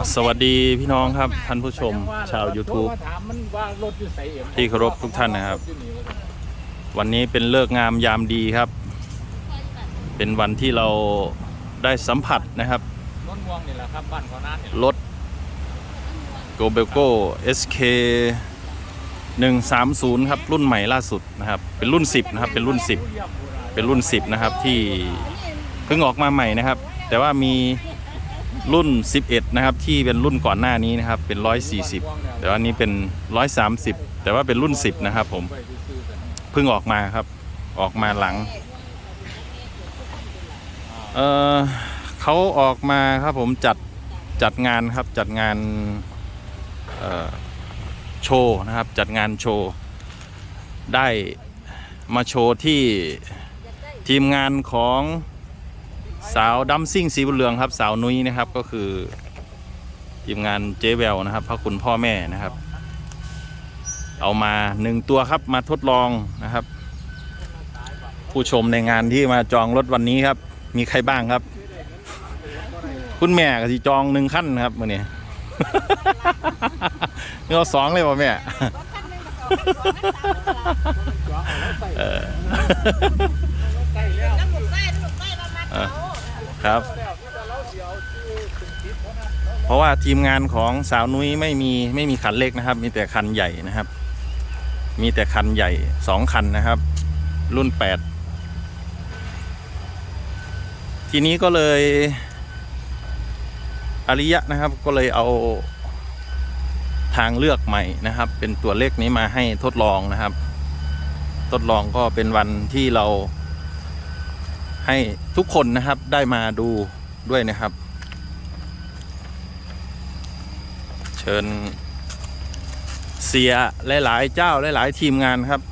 อะสวัสดีพี่น้องครับท่านผู้ชมชาว YouTube ที่เคารพทุกท่านนะครับ วันนี้เป็นเลิกษ์งามยามดีครับ เป็นวันที่เราได้สัมผัสนะครับนนม่วงนี่แหละครับบ้านเขานั่นเนี่ยรถ g o b e l g o SK 130 ครับ รุ่นใหม่ล่าสุดนะครับ เป็นรุ่น 10 นะครับ เป็นรุ่น 10 เป็นรุ่น 10 นะครับที่เพิ่งออกมาใหม่นะครับ แต่ว่ามี รุ่น 11 นะครับ ที่เป็นรุ่นก่อนหน้านี้นะครับ เป็น 140 แต่ว่านี้เป็น 130 แต่ว่าเป็นรุ่น 10 นะครับผมเพิ่งออกมาครับ ออกมาหลังเออเขาออกมาครับผมจัดจัดงานครับจัดงานโชว์นะครับ จัดงานโชว์ ได้มาโชว์ที่ทีมงานของ สาวดัมซิ่งสีบุญเรืองครับ สาวนุ้ยนะครับก็คือทีมงานเจเวลนะครับพระคุณพ่อแม่นะครับ เอามาหนึ่งตัวครับมาทดลองนะครับ ผู้ชมในงานที่มาจองรถวันนี้ครับ มีใครบ้างครับ คุณแม่ก็สิจองหนึ่งขั้นครับมื่อนี้นี่เราสองเลยป่ะแม่เออ ครับ เพราะว่าทีมงานของสาวนุ้ยไม่มีไม่มีคันเล็กนะครับ มีแต่คันใหญ่นะครับ มีแต่คันใหญ่สองคันนะครับ รุ่นแปดทีนี้ก็เลยอริยะนะครับก็เลยเอาทางเลือกใหม่นะครับ เป็นตัวเลขนี้มาให้ทดลองนะครับ ทดลองก็เป็นวันที่เรา ให้ทุกคนนะครับได้มาดูด้วยนะครับ เชิญเสียหลาย ๆ เจ้าหลาย ๆ ทีมงานครับ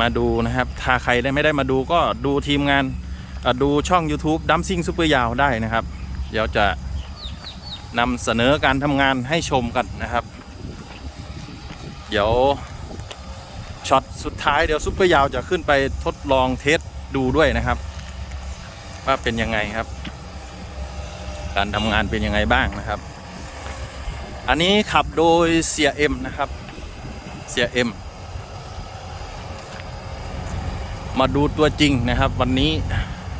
มาดูนะครับ ถ้าใครได้ไม่ได้มาดูก็ดูทีมงานดูช่อง YouTube ดัมซิงซูเปอร์ยาวได้นะครับ เดี๋ยวจะนำเสนอการทำงานให้ชมกันนะครับ เดี๋ยวช็อตสุดท้ายเดี๋ยวซูเปอร์ยาวจะขึ้นไปทดลองเทส ดูด้วยนะครับ ว่าเป็นยังไงครับ การทำงานเป็นยังไงบ้างนะครับ อันนี้ขับโดยเสียเอ็มนะครับเสียเอ็มมาดูตัวจริงนะครับ วันนี้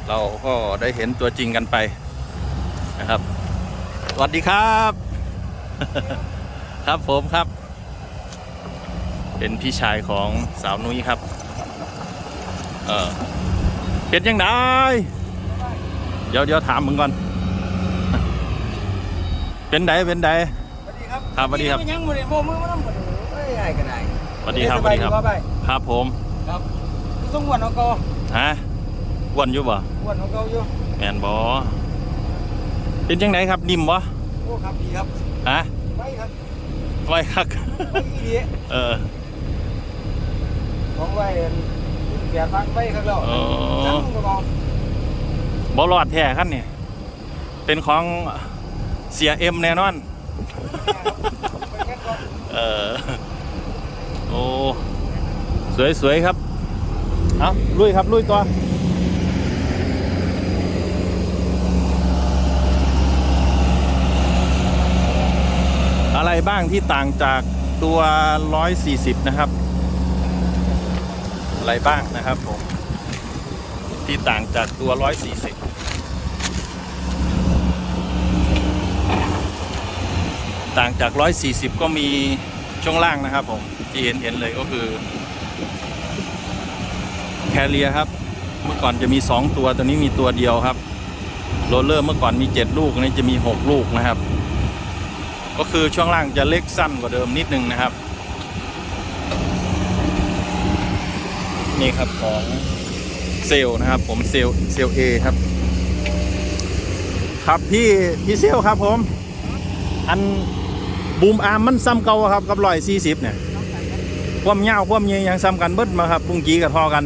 เราก็ได้เห็นตัวจริงกันไปนะครับ สวัสดีครับ ครับผมครับ เป็นพี่ชายของสาวนุ้ยครับ เออ เป็นยังไงเดี๋ยวเดี๋ยวถามมึงก่อน เป็นไดเป็นได สวัสดีครับครับสวัสดีครับ ยังมือโบมือมันต้องหมดเอ้ยไอ้กันไดสวัสดีครับสวัสดีครับไปครับผมครับต้องวนของเกาฮะอ้วันอยู่บ่วนของเกาอยู่แมนบอเป็นจังไดครับ นิ่มบ่โอ้ครับดีครับฮะไปครับไว้ครับไปอีดีเออของไว้ เปียกฟังไปครับแล้วอ๋อจังก็บอกบอลอดแท้ขั้นนี่เป็นของเสียเอ็มแน่นอน ไปแค่ก่อนเออ โอ้ สวยสวยครับ เอาลุยครับ ลุยตัวอะไรบ้างที่ต่างจากตัว 140 นะครับ อะไรบ้างนะครับผม ที่ต่างจากตัว 140ต่างจาก 140 ก็มีช่วงล่างนะครับผมที่เห็นเห็นเลยก็คือแคเรียครับ เมื่อก่อนจะมี 2 ตัวตอนนี้มีตัวเดียวครับโรลเลอร์เมื่อก่อนมี 7 ลูกนนี้จะมี 6 ลูกนะครับ ก็คือช่วงล่างจะเล็กสั้นกว่าเดิมนิดนึงนะครับ นี่ครับของเซลนะครับ ผมเซลเซลเอครับ ครับพี่พี่เซลครับผม อันบูมอาร์มมันซ้ำเก่าครับกับร้อยสี่สิบเนี่ยความยาวความเยียยังซ้ำกันเบิดมาครับบุ้งจีกับทอกัน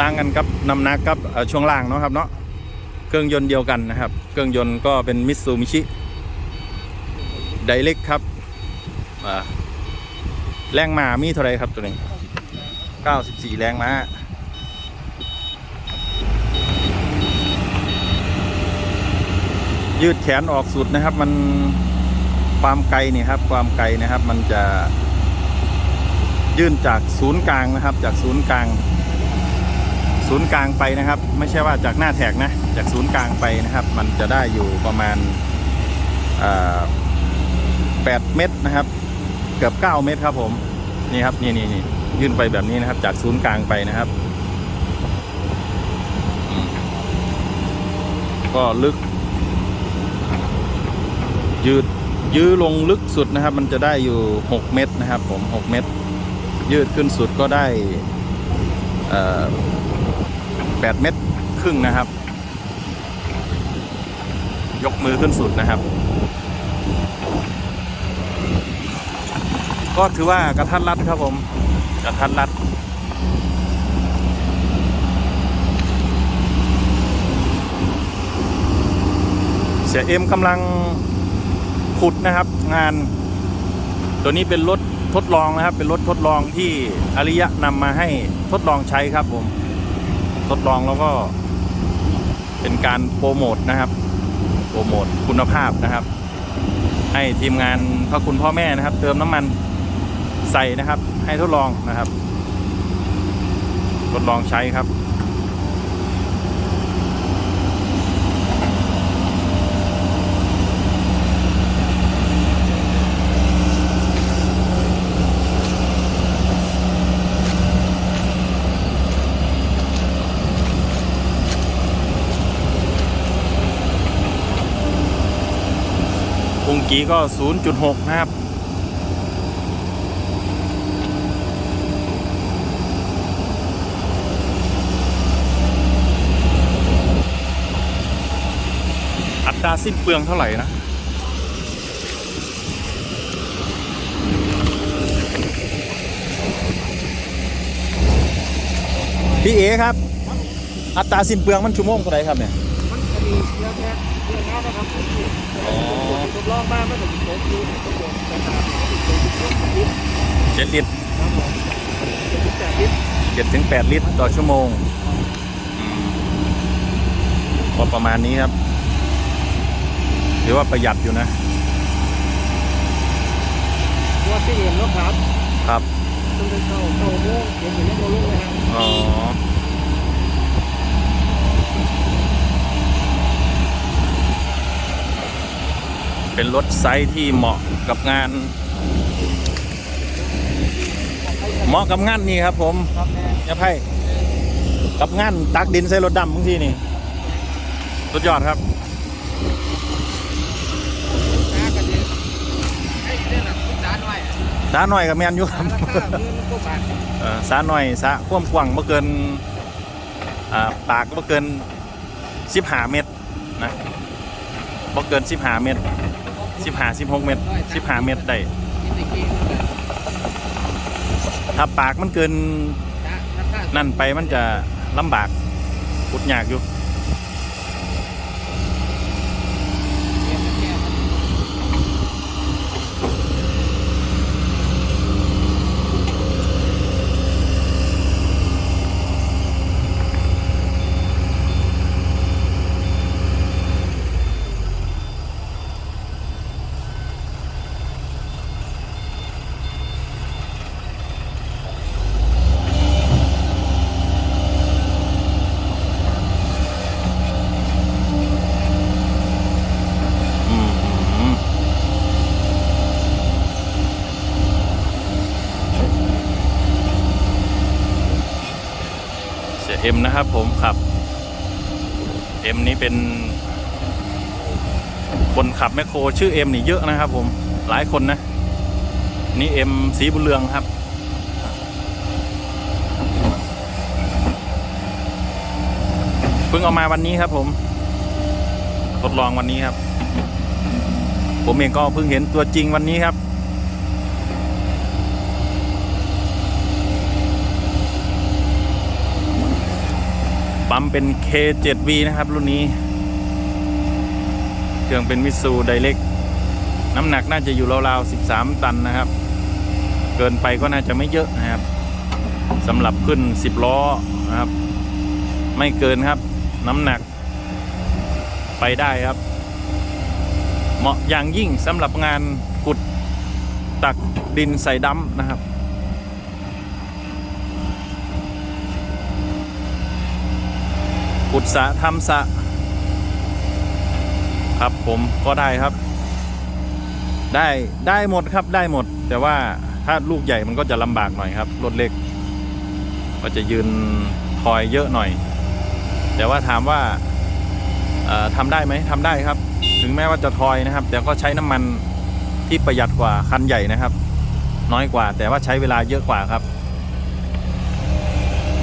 ต่างกันกับน้ำหนักกับช่วงล่างเนาะครับเนาะเครื่องยนต์เดียวกันนะครับ เครื่องยนต์ก็เป็นมิตซูมิชิไดเล็กครับอ่า แรงม้ามีเท่าไหรครับตัวนี้ 94 แรงม้ายืดแขนออกสุดนะครับ มันความไกลเนี่ยครับ ความไกลนะครับ มันจะยื่นจากศูนย์กลางนะครับ จากศูนย์กลาง ศูนย์กลางไปนะครับ ไม่ใช่ว่าจากหน้าแท็กนะ จากศูนย์กลางไปนะครับ มันจะได้อยู่ประมาณอ่าแปดเมตรนะครับ เกือบเก้าเมตรครับผมนี่ครับนี่นี่นี่ยื่นไปแบบนี้นะครับ จากศูนย์กลางไปนะครับ ก็ลึก ยืดยื้อลงลึกสุดนะครับ มันจะได้อยู่ 6 เมตรนะครับ ผม 6 เมตร ยืดขึ้นสุดก็ได้8เมตรครึ่งนะครับ ยกมือขึ้นสุดนะครับ ก็ถือว่ากระทัดรัดครับผม กระทัดรัดเสียเอ็มกำลังขุดนะครับ งาน ตัวนี้เป็นรถทดลองนะครับ เป็นรถทดลองที่อริยะนำมาให้ทดลองใช้ครับผม ทดลองแล้วก็ เป็นการโปรโมทนะครับ โปรโมทคุณภาพนะครับ ให้ทีมงานพระคุณพ่อแม่นะครับ เติมน้ำมัน ใส่นะครับ ให้ทดลองนะครับ ทดลองใช้ครับองกีก็ 0.6 นะครับ ตราสิ้นเปลืองเท่าไหร่นะพี่เอครับ อัตราสิ้นเปลืองมันชั่วโมงเท่าไหร่ครับเนี่ยมันจะมีเยอะแยะเรื่องงานนะครับทดลองมาไม่ต้องติดโต๊ะดูติดโต๊ะแต่ตามติดโต๊ะติดโต๊ะติดเจ็ดลิตรครับผมติดแต่ติดเจ็ดถึงแปดลิตรต่อชั่วโมงก็ประมาณนี้ครับ ถือว่าประหยัดอยู่นะตัวสี่เอ็มแล้วครับ ครับต้องไปเข้าเข้าโม่เขียนอยู่ในโมลุ่งเลยฮะอ๋อเป็นรถไซส์ที่เหมาะกับงาน เหมาะกับงานนี่ครับผมครับแม่ยาไพ่กับงานตักดินใส่รถดำบางทีนี่ สุดยอดครับ ค้ากันเยอะไอ้เนี่ยนะคุณจานหน่อย สาหน่อยกับแมนอยู่ครับสาหน่อยสาควมกว้างบ่เกินอ่าปากบ่เกินสิบห้าเมตรนะบ่เกินสิบห้าเมตรสิบห้าสิบหกเมตรสิบห้าเมตรได้ถ้าปากมันเกินนั่นไปมันจะลำบากขุดยากอยู่ นะครับผมครับเอ็มนี้เป็น คนขับแมคโครชื่อเอ็มนี่เยอะนะครับผมหลายคนนะ นี่เอ็มสีบุญเรืองครับเพิ่งเอามาวันนี้ครับผม ทดลองวันนี้ครับ ผมเองก็เพิ่งเห็นตัวจริงวันนี้ครับ ปั๊มเป็น K7V นะครับ รุ่นนี้ เครื่องเป็นมิตซูไดเล็กน้ำหนักน่าจะอยู่ราวๆ13 ตันนะครับ เกินไปก็น่าจะไม่เยอะนะครับสำหรับขึ้น 10 ล้อนะครับ ไม่เกินครับ น้ำหนัก ไปได้ครับ เหมาะอย่างยิ่งสำหรับงานขุดตักดินใส่ดำนะครับ ขุดสะทำสะ ครับผมก็ได้ครับ ได้ได้หมดครับได้หมด แต่ว่าถ้าลูกใหญ่มันก็จะลำบากหน่อยครับรถเล็ก ก็จะยืนทอยเยอะหน่อย แต่ว่าถามว่าทำได้ไหมทำได้ครับ ถึงแม้ว่าจะทอยนะครับ แต่ก็ใช้น้ำมันที่ประหยัดกว่าคันใหญ่นะครับ น้อยกว่าแต่ว่าใช้เวลาเยอะกว่าครับ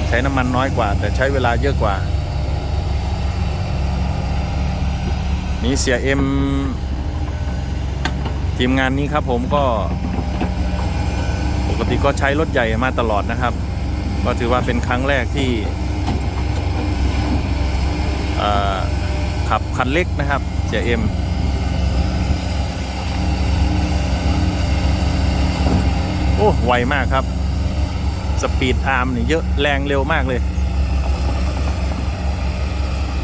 ใช้น้ำมันน้อยกว่า แต่ใช้เวลาเยอะกว่า นี่เสียเอ็มทีมงานนี้ครับผมก็ ปกติก็ใช้รถใหญ่มาตลอดนะครับ ก็ถือว่าเป็นครั้งแรกที่ขับคันเล็กนะครับเสียเอ็มโอ้ไวมากครับ สปีดอาร์มนี่เยอะแรงเร็วมากเลย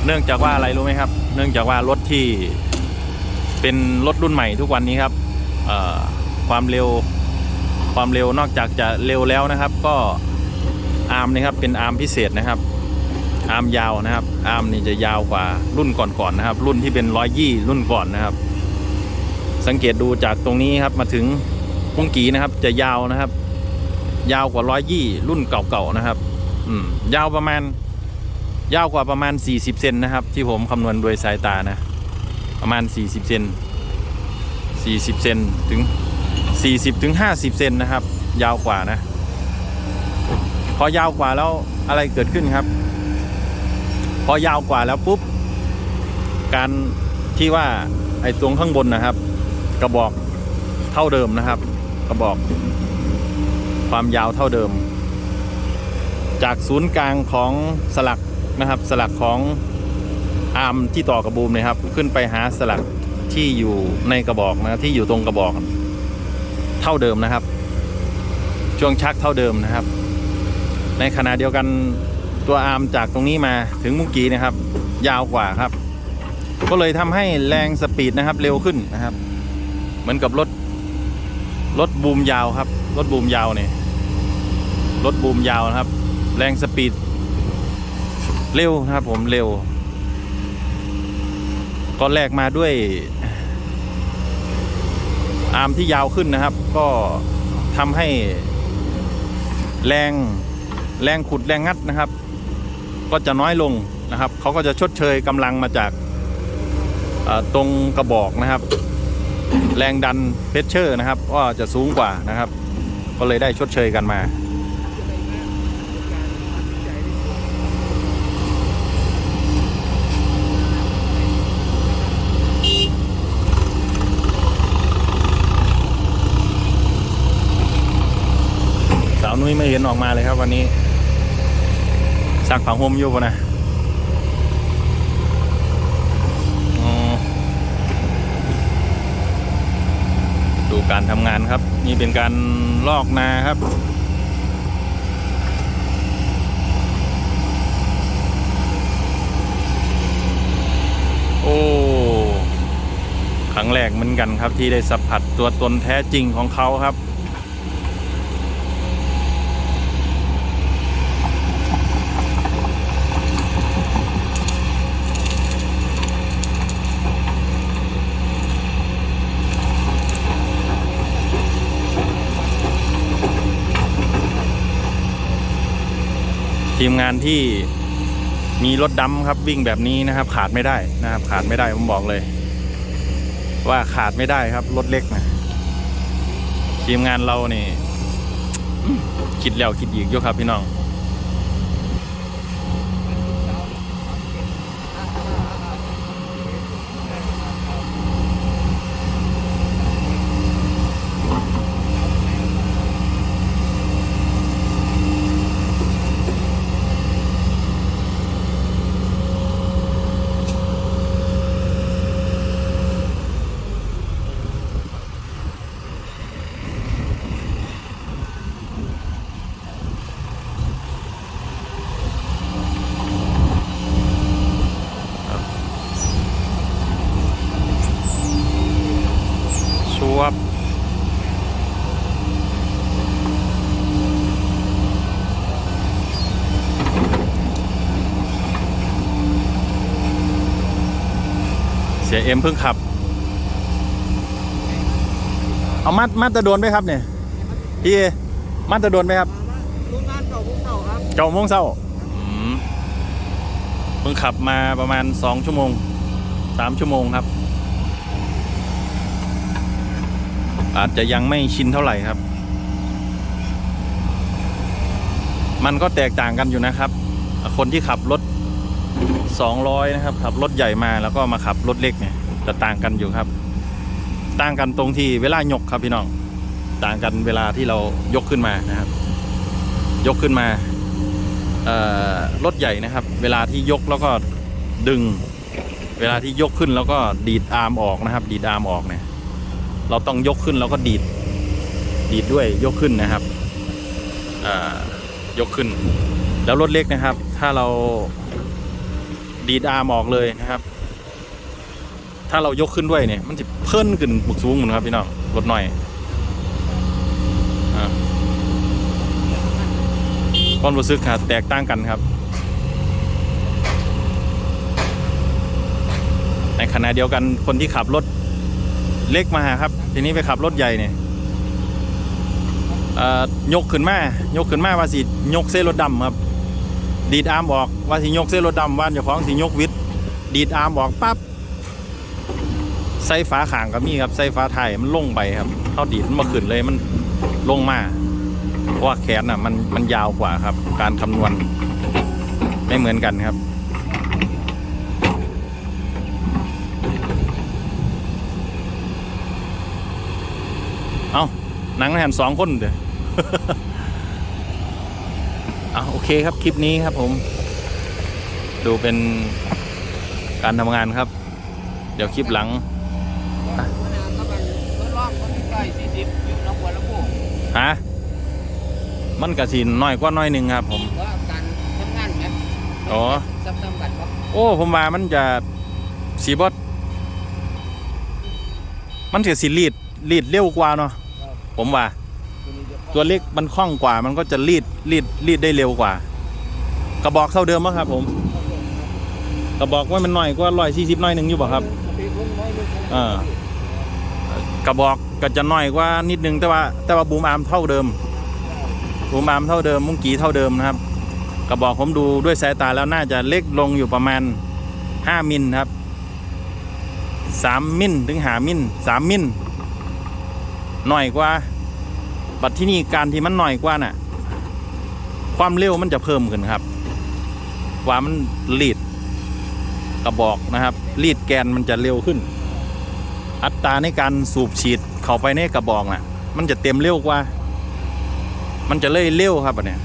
เนื่องจากว่าอะไรรู้ไหมครับ เนื่องจากว่ารถ ที่เป็นรถรุ่นใหม่ทุกวันนี้ครับความเร็วความเร็วนอกจากจะเร็วแล้วนะครับ ก็อาร์มนี่ครับเป็นอาร์มพิเศษนะครับ อาร์มยาวนะครับ อาร์มนี่จะยาวกว่ารุ่นก่อนๆนะครับ รุ่นที่เป็นร้อยยี่รุ่นก่อนนะครับ สังเกตดูจากตรงนี้ครับมาถึงพุงกีนะครับ จะยาวนะครับ ยาวกว่าร้อยยี่รุ่นเก่าๆนะครับ อืมยาวประมาณ ยาวกว่าประมาณ 40 เซนนะครับ ที่ผมคำนวณโดยสายตานะ ประมาณ 40 เซน 40 เซนถึง 40 ถึง 50 เซนนะครับ ยาวกว่านะ พอยาวกว่าแล้วอะไรเกิดขึ้นครับ พอยาวกว่าแล้วปุ๊บ การที่ว่าไอ้ตรงข้างบนนะครับ กระบอกเท่าเดิมนะครับ กระบอก ความยาวเท่าเดิม จากศูนย์กลางของสลักนะครับ สลักของ อาร์มที่ต่อ กระบูมนะครับ ขึ้นไปหาสลักที่อยู่ในกระบอกนะที่อยู่ตรงกระบอก เท่าเดิมนะครับ ช่วงชักเท่าเดิมนะครับ ในขณะเดียวกันตัวอาร์มจากตรงนี้มาถึงมุงกีนะครับ ยาวกว่าครับ ก็เลยทำให้แรงสปีดนะครับ เร็วขึ้นนะครับ เหมือนกับรถรถบูมยาวครับรถบูมยาวเนี่ยรถบูมยาวนะครับ แรงสปีดเร็วนะครับผมเร็ว ก็แลกมาด้วย อาร์มที่ยาวขึ้นนะครับ ก็ทำให้ แรงแรงขุดแรงงัดนะครับ ก็จะน้อยลงนะครับเขาก็จะชดเชยกำลังมาจากตรงกระบอกนะครับ แรงดันเพชเชอร์นะครับ ก็จะสูงกว่านะครับ ก็เลยได้ชดเชยกันมา นุ้ยไม่เห็นออกมาเลยครับวันนี้ซักผ้าห่มอยู่ปะนะดูการทำงานครับ นี่เป็นการลอกนาครับ โอ้ครั้งแรกเหมือนกันครับที่ได้สัมผัสตัวตนแท้จริงของเขาครับ ทีมงานที่มีรถดำครับวิ่งแบบนี้นะครับ ขาดไม่ได้นะครับ ขาดไม่ได้ผมบอกเลย ว่าขาดไม่ได้ครับรถเล็กนะทีมงานเรานี่คิดแล้วคิดอีกอยู่ครับพี่น้อง อ ครับเสียเอ็มเพิ่งขับ เอามัดมัดจะโดนไหมครับเนี่ยพี่เอมัดจะโดนไหมครับโรงงานเก่าพวกเก่าครับเจ้าโมงเศร้าอืมเพิ่งขับมาประมาณสองชั่วโมงสามชั่วโมงครับ อาจจะยังไม่ชินเท่าไหร่ครับ มันก็แตกต่างกันอยู่นะครับ คนที่ขับรถ 200 นะครับ ขับรถใหญ่มาแล้วก็มาขับรถเล็กเนี่ยจะต่างกันอยู่ครับ ต่างกันตรงที่เวลายกครับพี่น้อง ต่างกันเวลาที่เรายกขึ้นมานะครับ ยกขึ้นมาเอ่อรถใหญ่นะครับ เวลาที่ยกแล้วก็ดึง เวลาที่ยกขึ้นแล้วก็ดีดอาร์มออกนะครับ ดีดอาร์มออกเนี่ย เราต้องยกขึ้นแล้วก็ดีด ดีดด้วยยกขึ้นนะครับยกขึ้น แล้วรถเล็กนะครับ ถ้าเราดีดอาร์มออกเลยนะครับ ถ้าเรายกขึ้นด้วยเนี่ย มันจะเพิ่นขึ้นบุกสูงเหมือนครับพี่น้องรถหน่อยอความรู้สึกครับแตกต่างกันครับ ในขณะเดียวกันคนที่ขับรถ เล็กมาครับ ทีนี้ไปขับรถใหญ่เนี่ยยกขึ้นมายกขึ้นมาว่าสิยกเส้นรถดำครับ ดีดอาร์มออกว่าสิยกเส้นรถดำว่านเจ้าของสิยกวิทย์ดีดอาร์มออกปั๊บใส่ฟ้าข่างก็มีครับใส่ฟ้าไทายมันลงไปครับเขาดีดมันมาขึ้นเลยมันลงมาเพราะว่าแขนอะมันมันยาวกว่าครับ การคำนวณไม่เหมือนกันครับ เอา หนังแผ่นสองคนเด้อเอาโอเคครับคลิปนี้ครับผม ดูเป็นการทำงานครับ เดี๋ยวคลิปหลังปัญหากับมันทดลองคนที่ใกล้สี่สิบอยู่หน้องบัวลำพูฮะมันกระสินน้อยกว่าน้อยหนึ่งครับ ผมว่าการทำงานไหมอ๋อซ้ำๆกันปะโอ้ผมว่ามันจะสีบอสมันจะสีรีดรีดเร็วกว่าเนาะ ผมว่า ตัวเล็กมันคล่องกว่า มันก็จะรีดรีดรีดได้เร็วกว่า กระบอกเท่าเดิมมั้งครับ ผม กระบอกว่ามันหน่อยกว่าร้อยสี่สิบน้อยหนึ่งอยู่ป่ะครับอ่ากระบอกก็จะน้อยกว่านิดนึงแต่ว่า แต่ว่าบูมอาร์มเท่าเดิมบูมอาร์มเท่าเดิม มุ้งกีเท่าเดิมนะครับ กระบอกผมดูด้วยสายตาแล้วน่าจะเล็กลงอยู่ประมาณ5มิลครับ3มิลถึงหามิล3มิล หน่อยกว่า บัดที่นี่การที่มันหน่อยกว่าน่ะ ความเร็วมันจะเพิ่มขึ้นครับกว่ามันลีดกระบอกนะครับลีดแกนมันจะเร็วขึ้น อัตราในการสูบฉีดเข้าไปในกระบอกน่ะ มันจะเต็มเร็วกว่า มันจะเลยเร็วครับอันเนี้ย